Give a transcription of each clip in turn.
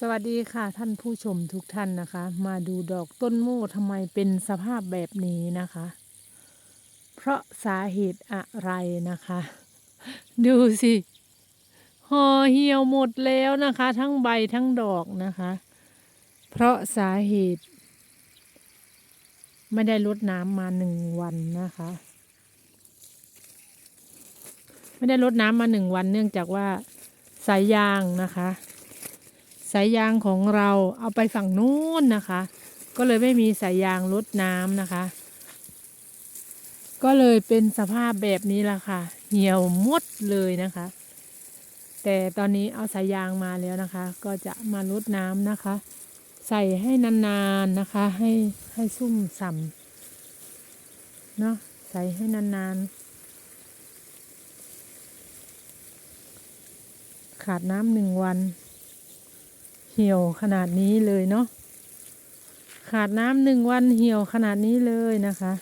สวัสดีค่ะท่านผู้ชมทุกท่านนะคะ มาดูดอกต้นโม่ทำไมเป็นสภาพแบบนี้นะคะ เพราะสาเหตุอะไรนะคะ ดูสิห่อเหี่ยวหมดแล้วนะคะ ทั้งใบทั้งดอกนะคะ เพราะสาเหตุ ไม่ได้ลดน้ำมาหนึ่งวันนะคะ ไม่ได้ลดน้ำมาหนึ่งวันเนื่องจากว่าสายยางนะคะ สายยางของเราเอาไปฝั่งนู้นนะคะ ก็เลยไม่มีสายยางลดน้ำนะคะ ก็เลยเป็นสภาพแบบนี้ละค่ะ เหี่ยวมดเลยนะคะ แต่ตอนนี้เอาสายยางมาแล้วนะคะ ก็จะมาลดน้ำนะคะ ใส่ให้นานๆนะคะ ให้ให้ซุ่มส่ำเนาะใส่ให้นานๆขาดน้ำหนึ่งวัน เหี่ยวขนาดนี้เลยเนาะขาดน้ำหนึ่งวันเหี่ยวขนาดนี้เลยนะคะ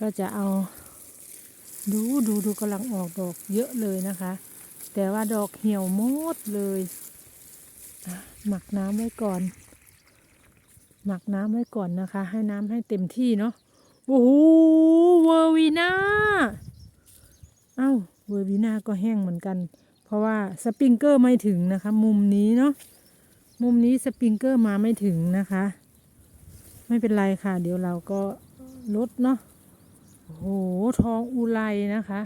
ก็จะเอา ดูดูดูกำลังออกดอกเยอะเลยนะคะ แต่ว่าดอกเหี่ยวหมดเลยหมักน้ำไว้ก่อน หมักน้ำไว้ก่อนนะคะ ให้น้ำให้เต็มที่เนาะโอ้โหเวอร์วีนาเอ้าเวอร์วีนาก็แห้งเหมือนกัน เพราะว่าสปริงเกอร์ไม่ถึงนะคะ มุมนี้เนาะ มุมนี้สปริงเกอร์มาไม่ถึงนะคะ ไม่เป็นไรค่ะ เดี๋ยวเราก็ลดเนาะโอ้โหทองอุไรนะคะ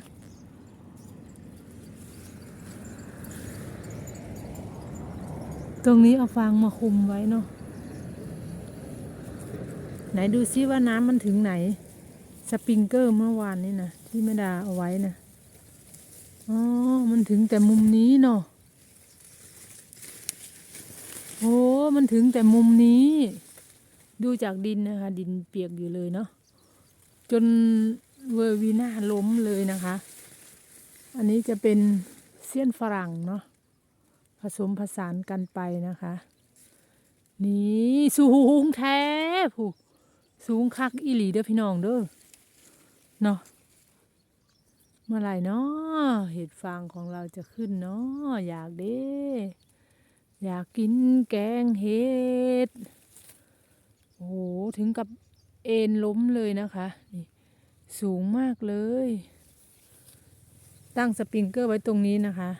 ตรงนี้เอาฟางมาคุมไว้เนาะไหนดูซิว่าน้ำมันถึงไหน สปริงเกอร์เมื่อวานนี่นะที่แม่ดาเอาไว้นะอ๋อ มันถึงแต่มุมนี้เนาะ อ้ มันถึงแต่มุมนี้ ดูจากดินนะคะ ดินเปียกอยู่เลยเนาะ จนเวอร์วีน่าล้มเลยนะคะ อันนี้จะเป็นเสี้ยนฝรั่งเนาะ ผสมผสานกันไปนะคะ นี่สูงแท้ผูสูงคักอีหลีเด้อพี่น้องเด้อ เนาะเมื่อไหร่เนาะเห็ดฟางของเราจะขึ้นเนาะอยากเด้ อยากกินแกงเห็ด โอ้โห ถึงกับเอ็นล้มเลยนะคะ นี่สูงมากเลย ตั้งสปริงเกอร์ไว้ตรงนี้นะคะ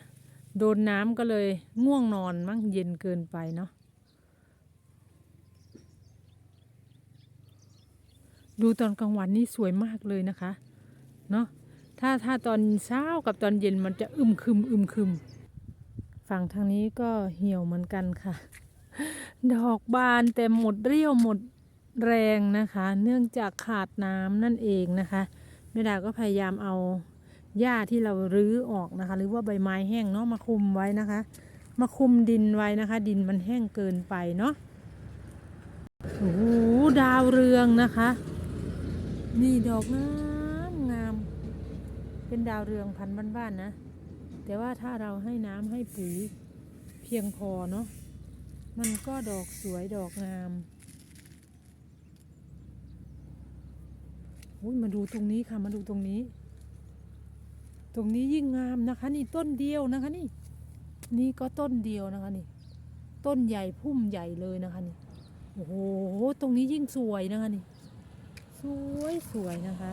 โดนน้ำก็เลยง่วงนอนมั้งเย็นเกินไปเนาะ ดูตอนกลางวันนี่สวยมากเลยนะคะ เนาะ ถ้าถ้าตอนเช้ากับตอนเย็นมันจะอึมครึมอึมครึม ฝั่งทางนี้ก็เหี่ยวเหมือนกันค่ะ ดอกบานแต่หมดเรี่ยวหมดแรงนะคะ เนื่องจากขาดน้ำนั่นเองนะคะแม่ดาก็พยายามเอาหญ้าที่เรารื้อออกนะคะ หรือว่าใบไม้แห้งเนาะมาคุมไว้นะคะ มาคุมดินไว้นะคะ ดินมันแห้งเกินไปเนาะโอ้โหดาวเรืองนะคะ นี่ดอกงามงาม เป็นดาวเรืองพันบ้านๆนะ แต่ว่าถ้าเราให้น้ำให้ปุ๋ยเพียงพอเนาะมันก็ดอกสวยดอกงามอุ้ยมาดูตรงนี้ค่ะมาดูตรงนี้ ตรงนี้ยิ่งงามนะคะ นี่ต้นเดียวนะคะนี่ นี่ก็ต้นเดียวนะคะนี่ ต้นใหญ่พุ่มใหญ่เลยนะคะนี่โอ้โหตรงนี้ยิ่งสวยนะคะนี่ สวยสวยนะคะ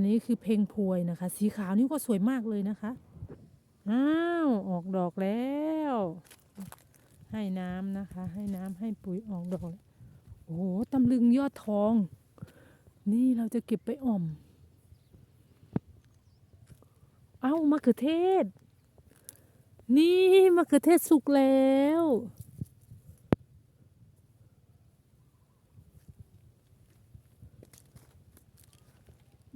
นนี้คือเพลงพวยนะคะ สีขาวนี่ก็สวยมากเลยนะคะ อ้าว ออกดอกแล้ว ให้น้ำนะคะ ให้น้ำให้ปุ๋ยออกดอก โอ้โหตำลึงยอดทอง นี่เราจะเก็บไปอ่อม เอ้ามะเขือเทศ นี่มะเขือเทศสุกแล้ว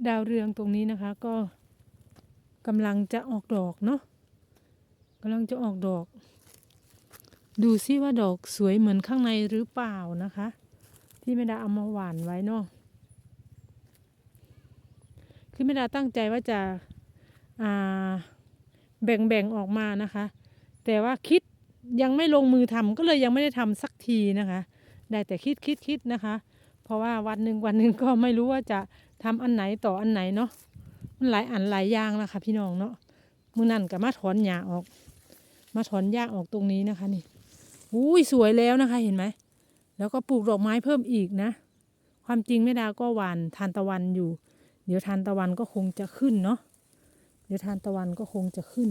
ดาวเรืองตรงนี้นะคะ ก็กำลังจะออกดอกเนาะกำลังจะออกดอก ดูซิว่าดอกสวยเหมือนข้างในหรือเปล่านะคะ ที่แม่ดาเอามาหว่านไว้เนาะคือแม่ดาตั้งใจว่าจะาแบ่งแบ่งออกมานะคะ แต่ว่าคิดยังไม่ลงมือทำก็เลยยังไม่ได้ทำสักทีนะคะ ได้แต่คิดคิดคิดนะคะ เพราะว่าวันหนึ่งวันหนึ่งก็ไม่รู้ว่าจะทำอันไหนต่ออันไหนเนาะมันหลายอันหลายอย่างนะคะพี่น้องเนาะมือนั่นกับมาถอนหญ้าออก มาถอนหญ้าออกตรงนี้นะคะนี่อุ้ยสวยแล้วนะคะเห็นไหมแล้วก็ปลูกดอกไม้เพิ่มอีกนะ ความจริงแม่ดาก็หวานทานตะวันอยู่ เดี๋ยวทานตะวันก็คงจะขึ้นเนาะเดี๋ยวทานตะวันก็คงจะขึ้น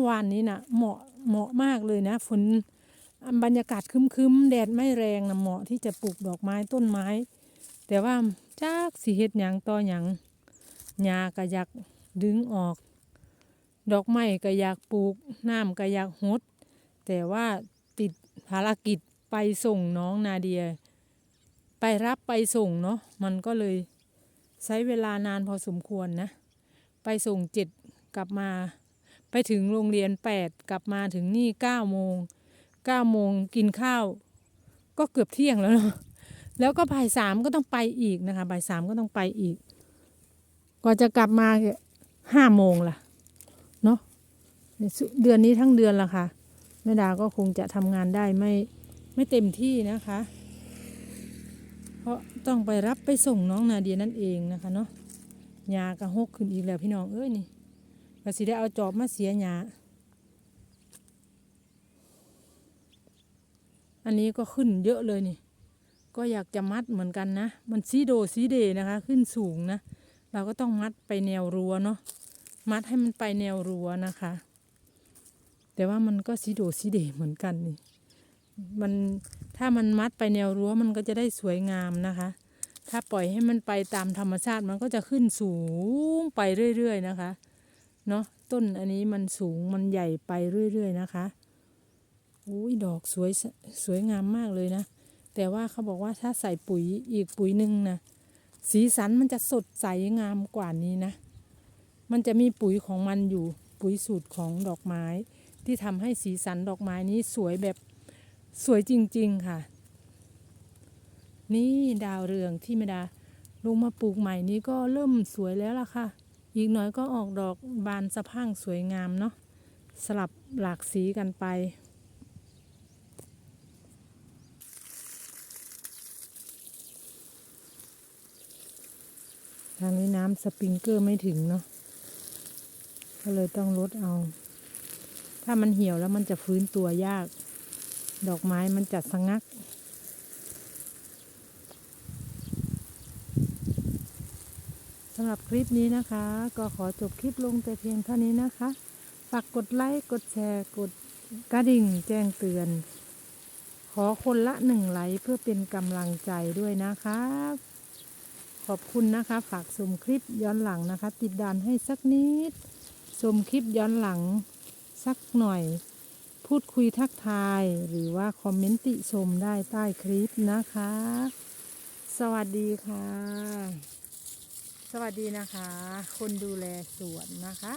มื่อวานนี้นะเหมาะเหมาะมากเลยนะ ฝนบรรยากาศคึ้มๆ แดดไม่แรงนะเหมาะที่จะปลูกดอกไม้ต้นไม้ แต่ว่าจากสีเฮ็ดหยังต่อหยังหญ้าก็อยากดึงออก ดอกไม้ก็อยากปลูกน้ำก็อยากหด แต่ว่าติดภารกิจไปส่งน้องนาเดีย ไปรับไปส่งเนาะมันก็เลยใช้เวลานานพอสมควรนะ ไปส่งเจ็ดกลับมา ไปถึงโรงเรียนแปดกลับมาถึงนี่เก้าโมงเก้าโมงกินข้าว ก็เกือบเที่ยงแล้วเนาะแล้วก็บ่ายสามก็ต้องไปอีกนะคะบ่ายสามก็ต้องไปอีกกว่าจะกลับมาห้าโมงล่ะเนาะเดือนนี้ทั้งเดือนละค่ะแม่ดาก็คงจะทำงานได้ไม่ไม่เต็มที่นะคะ เพราะต้องไปรับไปส่งน้องนาเดียนั่นเองนะคะเนาะยากระหกขึ้นอีกแล้วพี่น้องเอ้ยนี่ ก็สิได้เอาจอบมาเสียหยาอันนี้ก็ขึ้นเยอะเลยนี่ ก็อยากจะมัดเหมือนกันนะ มันซีโดซีเดนะคะ ขึ้นสูงนะ เราก็ต้องมัดไปแนวรั้วเนาะ มัดให้มันไปแนวรั้วนะคะ แต่ว่ามันก็ซีโดซีเดเหมือนกันนี่ มันถ้ามันมัดไปแนวรั้วมันก็จะได้สวยงามนะคะ ถ้าปล่อยให้มันไปตามธรรมชาติมันก็จะขึ้นสูงไปเรื่อยๆนะคะ เนาะต้นอันนี้มันสูงมันใหญ่ไปเรื่อยๆนะคะอุ้ยดอกสวยสวยงามมากเลยนะ แต่ว่าเขาบอกว่าถ้าใส่ปุ๋ยอีกปุ๋ยหนึ่งนะสีสันมันจะสดใสงามกว่านี้นะ มันจะมีปุ๋ยของมันอยู่ปุ๋ยสูตรของดอกไม้ ที่ทำให้สีสันดอกไม้นี้สวยแบบสวยจริง ๆค่ะ นี่ดาวเรืองที่ไม่ดาลงมาปลูกใหม่นี้ก็เริ่มสวยแล้วล่ะค่ะ อีกหน่อยก็ออกดอกบานสะพั่งสวยงามเนาะสลับหลากสีกันไป ทางนี้น้ำสปริงเกอร์ไม่ถึงเนาะก็เลยต้องลดเอา ถ้ามันเหี่ยวแล้วมันจะฟื้นตัวยาก ดอกไม้มันจะสะงักำหรับคลิปนี้นะคะ ก็ขอจบคลิปลงแต่เพียงเท่านี้นะคะ ฝากกดไลค์ กดแชร์ กดกระดิ่งแจ้งเตือน ขอคนละหนึ่งไลค์เพื่อเป็นกำลังใจด้วยนะคะ ขอบคุณนะคะ ฝากชมคลิปย้อนหลังนะคะ ติดดานให้สักนิด ชมคลิปย้อนหลังสักหน่อย พูดคุยทักทาย หรือว่าคอมเมนต์ติชมได้ใต้คลิปนะคะ สวัสดีค่ะ สวัสดีนะคะ คนดูแลสวนนะคะ